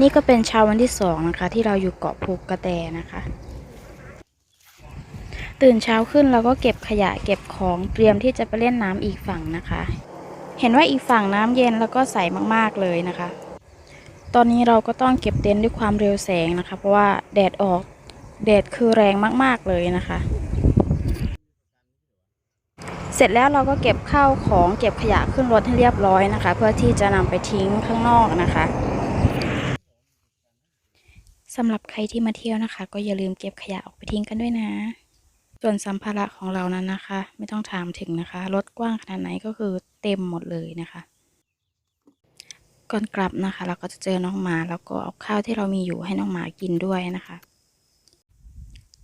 นี่ก็เป็นเช้าวันที่สองนะคะ ที่เราอยู่เกาะภูกระแตนะคะ ตื่นเช้าขึ้นเราก็เก็บขยะเก็บของเตรียมที่จะไปเล่นน้ำอีกฝั่งนะคะ เห็นว่าอีกฝั่งน้ำเย็นแล้วก็ใสมากๆเลยนะคะ ตอนนี้เราก็ต้องเก็บเต็นท์ด้วยความเร็วแสงนะคะ เพราะว่าแดดออกแดดคือแรงมากๆเลยนะคะ เสร็จแล้วเราก็เก็บข้าวของเก็บขยะขึ้นรถให้เรียบร้อยนะคะ เพื่อที่จะนำไปทิ้งข้างนอกนะคะ สำหรับใครที่มาเที่ยวนะคะ ก็อย่าลืมเก็บขยะออกไปทิ้งกันด้วยนะ ส่วนสัมภาระของเรานั้นนะคะ ไม่ต้องถามถึงนะคะรถกว้างขนาดไหนก็คือเต็มหมดเลยนะคะก่อนกลับนะคะ เราก็จะเจอน้องหมาแล้วก็เอาข้าวที่เรามีอยู่ให้น้องหมากินด้วยนะคะ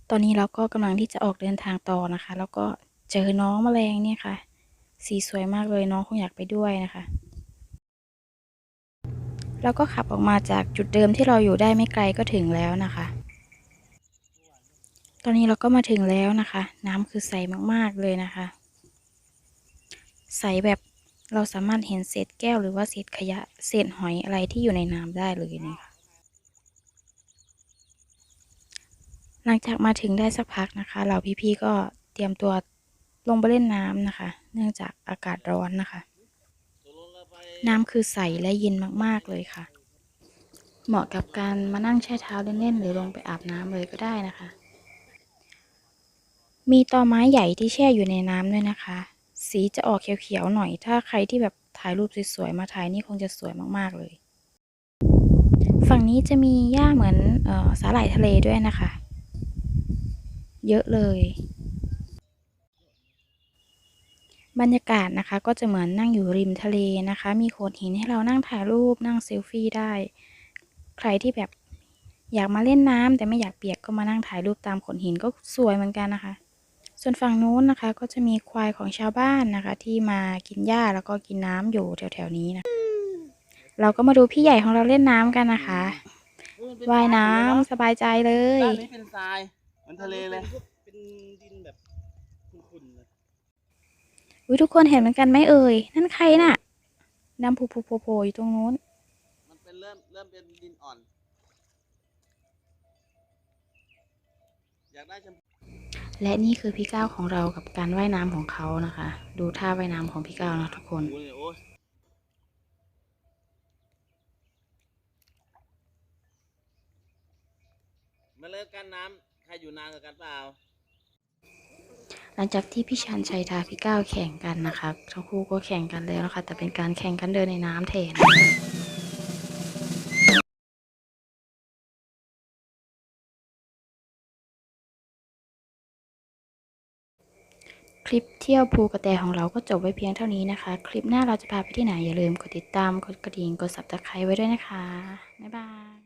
ตอนนี้เราก็กำลังที่จะออกเดินทางต่อนะคะ แล้วก็เจอน้องแมลงเนี่ยค่ะ สีสวยมากเลยน้องคงอยากไปด้วยนะคะ แล้วก็ขับออกมาจากจุดเดิมที่เราอยู่ได้ไม่ไกลก็ถึงแล้วนะคะ ตอนนี้เราก็มาถึงแล้วนะคะ น้ำคือใสมากๆเลยนะคะ ใสแบบเราสามารถเห็นเศษแก้วหรือว่าเศษขยะเศษหอยอะไรที่อยู่ในน้ำได้เลยนี่ค่ะหลังจากมาถึงได้สักพักนะคะ เราพี่ๆก็เตรียมตัวลงไปเล่นน้ำนะคะ เนื่องจากอากาศร้อนนะคะ น้ำคือใสและเย็นมากๆเลยค่ะ เหมาะกับการมานั่งแช่เท้าเล่นๆ หรือลงไปอาบน้ำเลยก็ได้นะคะ มีตอไม้ใหญ่ที่แช่อยู่ในน้ำด้วยนะคะ สีจะออกเขียวๆหน่อย ถ้าใครที่แบบถ่ายรูปสวยๆมาถ่ายนี่คงจะสวยมากๆเลย ฝั่งนี้จะมีหญ้าเหมือนเออสาหร่ายทะเลด้วยนะคะ เยอะเลย บรรยากาศนะคะก็จะเหมือนนั่งอยู่ริมทะเลนะคะ มีโขดหินให้เรานั่งถ่ายรูปนั่งเซลฟี่ได้ ใครที่แบบอยากมาเล่นน้ำแต่ไม่อยากเปียกก็มานั่งถ่ายรูปตามโขดหินก็สวยเหมือนกันนะคะ ส่วนฝั่งนู้นนะคะก็จะมีควายของชาวบ้านนะคะ ที่มากินหญ้าแล้วก็กินน้ำอยู่แถวๆนี้นะเราก็มาดูพี่ใหญ่ของเราเล่นน้ำกันนะคะว่ายน้ำสบายใจเลยด้านนี้เป็นทรายเหมือนทะเลเลยเป็นดินแบบขุ่นๆเลย อุ้ยทุกคนเห็นเหมือนกันไหมเอ่ย นั่นใครน่ะดำผูผูโผล่โผล่อยู่ตรงนู้น มันเป็นเริ่มเริ่มเป็นดินอ่อน อยากได้ชมพูและนี่คือพี่ก้าวของเรากับการว่ายน้ำของเขานะคะ ดูท่าว่ายน้ำของพี่ก้าวนะทุกคนเลยโอ้ยมาเลิกกันน้ำใครอยู่นานกว่ากันเปล่า หลังจากที่พี่ชันชัยทาพี่ก้าวแข่งกันนะคะทั้งคู่ก็แข่งกันแล้วนะคะแต่เป็นการแข่งกันเดินในน้ำแทนคลิปเที่ยวภูกระแตของเราก็จบไว้เพียงเท่านี้นะคะ คลิปหน้าเราจะพาไปที่ไหนอย่าลืมกดติดตาม กดกระดิ่ง กด subscribe ไว้ด้วยนะคะ บ๊ายบาย